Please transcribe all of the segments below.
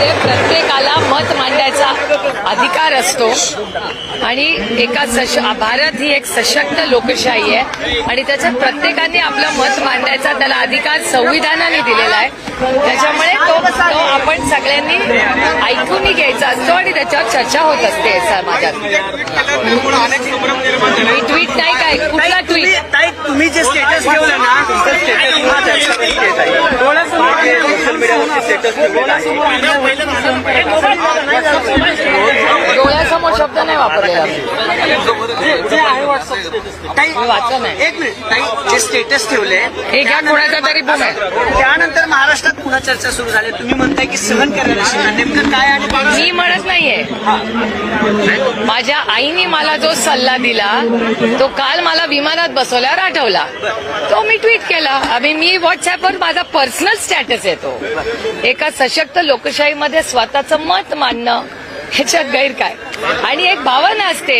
समाजामध्ये प्रत्येकाला मत मांडायचा अधिकार असतो. आणि एका सश भारत ही एक सशक्त लोकशाही आहे. आणि त्याच्यात प्रत्येकाने आपलं मत मांडायचा त्याला अधिकार संविधानाने दिलेला आहे. त्याच्यामुळे तो, तो आपण सगळ्यांनी ऐकूनही घ्यायचा असतो आणि त्याच्यावर चर्चा होत असते समाजात. मी ट्विट नाही काय कुठला ट्विट तुम्ही जे स्टेटस ठेवलं ना स्टेटस हा त्याच्यावरती आहे, आहे वाचलं नाही. एक मिनिट. जे स्टेटस ठेवले हे घ्या कोणाचा तरी त्यानंतर महाराष्ट्रात पुन्हा चर्चा सुरू झाली. तुम्ही म्हणताय की सहन करायला नेमकं काय आणि मी म्हणत नाहीये. माझ्या आईने मला जो सल्ला दिला तो काल मला विमानात बसवल्यावर आठवला. तो मी ट्विट केला. आम्ही मी व्हॉट्सअपवर माझा पर्सनल स्टॅटस येतो. एका सशक्त लोकशाहीमध्ये स्वतःचं मत मांडणं ह्याच्यात गैर काय आणि एक भावना असते.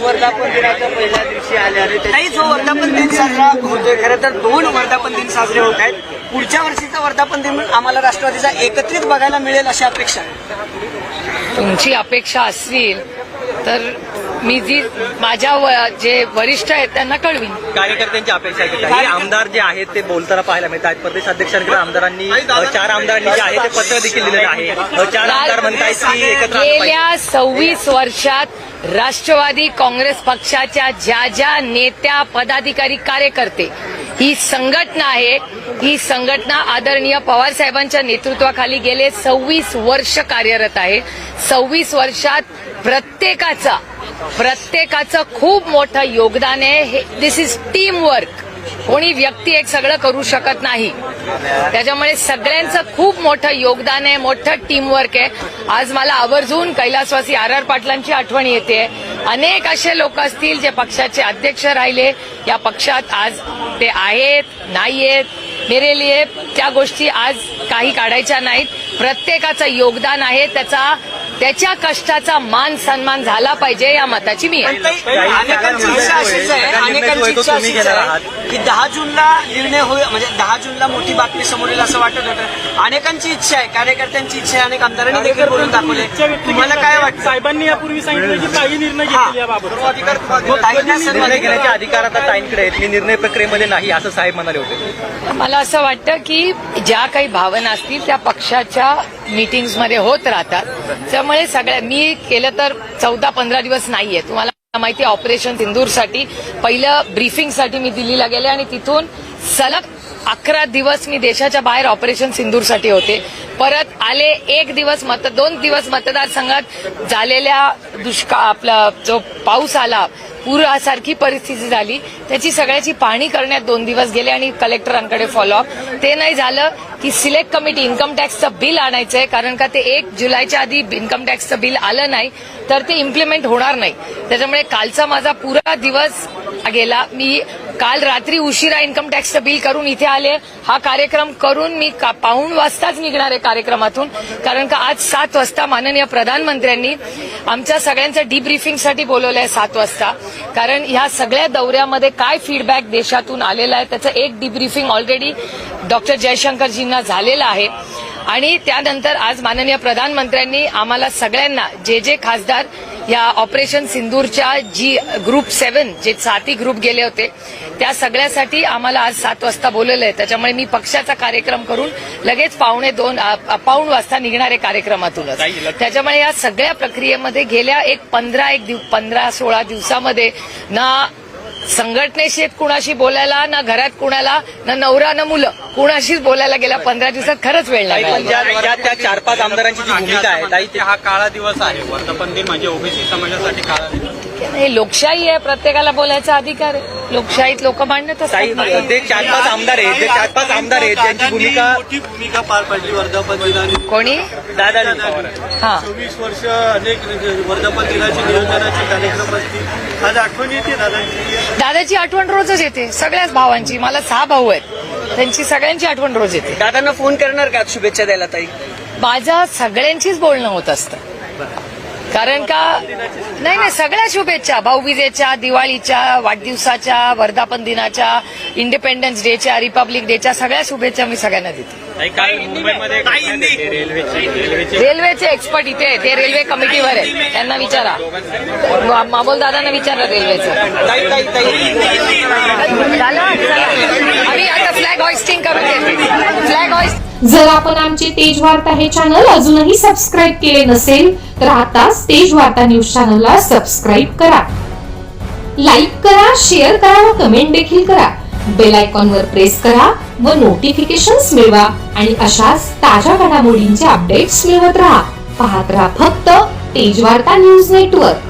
वर्धापन दिनाच्या पहिल्या दिवशी आले आणि ताई जो वर्धापन दिन साजरा होतोय खरं तर दोन वर्धापन दिन साजरे होत आहेत. पुढच्या वर्षीचा वर्धापन दिन आम्हाला राष्ट्रवादीचा एकत्रित बघायला मिळेल अशी अपेक्षा आहे. तुमची अपेक्षा असतील तर मी जी माझ्या व- जे वरिष्ठ आहेत त्यांना कळवीन. कार्यकर्त्यांची अपेक्षा काही आमदार जे आहेत ते बोलताना पाहायला मिळतात. प्रदेश अध्यक्षांकडे आमदारांनी चार आमदारांनी जे आहे ते पत्र देखील दिलेलं आहे. चार आमदार म्हणतायत की एकत्र. गेल्या सव्वीस वर्षात राष्ट्रवादी काँग्रेस पक्षाच्या ज्या ज्या नेत्या पदाधिकारी कार्यकर्ते ही संघटना आहे ही संघटना आदरणीय पवार साहेबांच्या नेतृत्वाखाली गेले सव्वीस वर्ष कार्यरत आहे. सव्वीस वर्षात प्रत्येकाचा प्रत्येकाचं खूप मोठं योगदान आहे. दिस इज टीम वर्क कोणी व्यक्ती एक सगळं करू शकत नाही. त्याच्यामुळे सगळ्यांचं खूप मोठं योगदान आहे मोठं टीमवर्क आहे. आज मला आवर्जून कैलासवासी आर आर पाटलांची आठवण येते. अनेक असे लोक असतील जे पक्षाचे अध्यक्ष राहिले. या पक्षात आज ते आहेत नाहीयेत मेरे लिए त्या गोष्टी आज काही काढायच्या नाहीत. प्रत्येकाचं योगदान आहे. त्याचा त्याच्या कष्टाचा मान सन्मान झाला पाहिजे या मताची मी आहे पण ताई, अनेकांची इच्छा अशीच आहे. अनेकांची इच्छा अशीच आहे की दहा जूनला निर्णय होईल म्हणजे दहा जूनला मोठी बातमी समोर येईल असं वाटत होतं. अनेकांची इच्छा आहे कार्यकर्त्यांची इच्छा आहे अनेक आमदारांनी देखील बोलून दाखवले तुम्हाला काय वाटतं? साहेबांनी यापूर्वी सांगितलं की काही निर्णय. घेतले याबाबत. ताईंना सर्व निर्णय अधिकार- घेण्याचे अधिकार आता ताईंकडे आहेत. मी निर्णय प्रक्रियेमध्ये नाही असं साहेब म्हणाले होते. मला असं वाटतं की ज्या काही भावना असतील त्या पक्षाच्या मीटिंग्समध्ये होत राहतात. त्यामुळे सगळ्या मी केलं तर चौदा पंधरा दिवस नाहीये. तुम्हाला माहिती आहे, ऑपरेशन सिंदूरसाठी पहिलं ब्रीफिंगसाठी मी दिल्लीला गेले आणि तिथून सलग अकरा दिवस मी देशाच्या बाहेर ऑपरेशन सिंदूरसाठी होते. परत आले एक दिवस मत दोन दिवस मतदारसंघात झालेल्या दुष्काळ आपला जो पाऊस आला पुरासारखी परिस्थिती झाली. त्याची सगळ्याची पाहणी करण्यात दोन दिवस गेले आणि कलेक्टरांकडे फॉलोअप ते नाही झालं की सिलेक्ट कमिटी इन्कम टॅक्सचं बिल आणायचं आहे कारण का ते एक जुलैच्या आधी इन्कम टॅक्सचं बिल आलं नाही तर ते इम्प्लिमेंट होणार नाही. त्याच्यामुळे कालचा माझा पुरा दिवस गेला. मी काल रात्री उशिरा इन्कम टॅक्सचं बिल करून इथे आले. हा कार्यक्रम करून मी का- पाऊण वाजताच निघणार आहे कार्यक्रमातून. कारण का आज सात वाजता माननीय प्रधानमंत्र्यांनी आमच्या सगळ्यांचं डीब्रीफिंगसाठी बोलवलं आहे सात वाजता. कारण ह्या सगळ्या दौऱ्यामध्ये काय फीडबॅक देशातून आलेला आहे त्याचं एक डीब्रिफिंग ऑलरेडी डॉक्टर जयशंकरजींना झालेलं आहे. आणि त्यानंतर आज माननीय प्रधानमंत्र्यांनी आम्हाला सगळ्यांना जे जे खासदार या ऑपरेशन सिंदूरच्या जी ग्रुप सेव्हन जे साती ग्रुप गेले होते त्या सगळ्यासाठी आम्हाला आज सात वाजता बोलवलं आहे त्याच्यामुळे मी पक्षाचा कार्यक्रम करून लगेच पावणे दोन पाऊण वाजता निघणार आहे कार्यक्रमातूनच. त्याच्यामुळे या सगळ्या प्रक्रियेमध्ये गेल्या एक पंधरा एक दिव पंधरा सोळा दिवसामध्ये ना संघटनेशी कुणाशी बोलायला ना घरात कुणाला ना नवरा ना मुलं कुणाशीच बोलायला गेल्या पंधरा दिवसात खरंच वेळ नाही. त्या चार पाच आमदारांची जी भूमिका आहे हा काळा दिवस आहे. वर्धापन दिन म्हणजे ओबीसी समाजासाठी काळा दिवस. हे लोकशाही आहे प्रत्येकाला बोलायचा अधिकार आहे. लोकशाहीत लोक मांडत ताई असतात ते चार पाच आमदार आहेत जे चार पाच आमदार आहेत त्यांची भूमिका मोठी भूमिका पार पडली वर्धापन दिनाने कोणी? दादा. हा. चोवीस वर्ष अनेक वर्धापन दिनाची नियोजनाचे कार्यक्रम असतील. आज आठवण येते दादांची. दादाची आठवण रोजच येते सगळ्याच भावांची. मला सहा भाऊ आहेत. त्यांची सगळ्यांची आठवण रोज येते. दादांना फोन करणार का शुभेच्छा द्यायला ताई? माझं सगळ्यांचीच बोलणं होत असतं. कारण का? नाही नाही सगळ्या शुभेच्छा. भाऊबीजेच्या दिवाळीच्या वाढदिवसाच्या वर्धापन दिनाच्या इंडिपेंडन्स डेच्या रिपब्लिक डेच्या सगळ्या शुभेच्छा मी सगळ्यांना देते. काल मुंबईमध्ये रेल्वेची रेल्वेची रेल्वेचे एक्सपर्ट इथे ते रेल्वे कमिटीवर आहे त्यांना विचारा. मामोल दादांना विचारा रेल्वेचं आम्ही आता फ्लॅग हॉइस्टिंग करून फ्लॅग हॉइस्ट जर आपण आमचे तेज वार्ता हे चॅनल अजूनही सबस्क्राईब केले नसेल तर आताच तेज वार्ता न्यूज चॅनलला सबस्क्राईब करा. लाईक करा शेअर करा व कमेंट देखील करा. बेल आयकॉन वर प्रेस करा व नोटिफिकेशन्स मिळवा आणि अशाच ताज्या घडामोडींचे अपडेट्स मिळवत राहा. पाहत राहा फक्त तेज वार्ता न्यूज नेटवर्क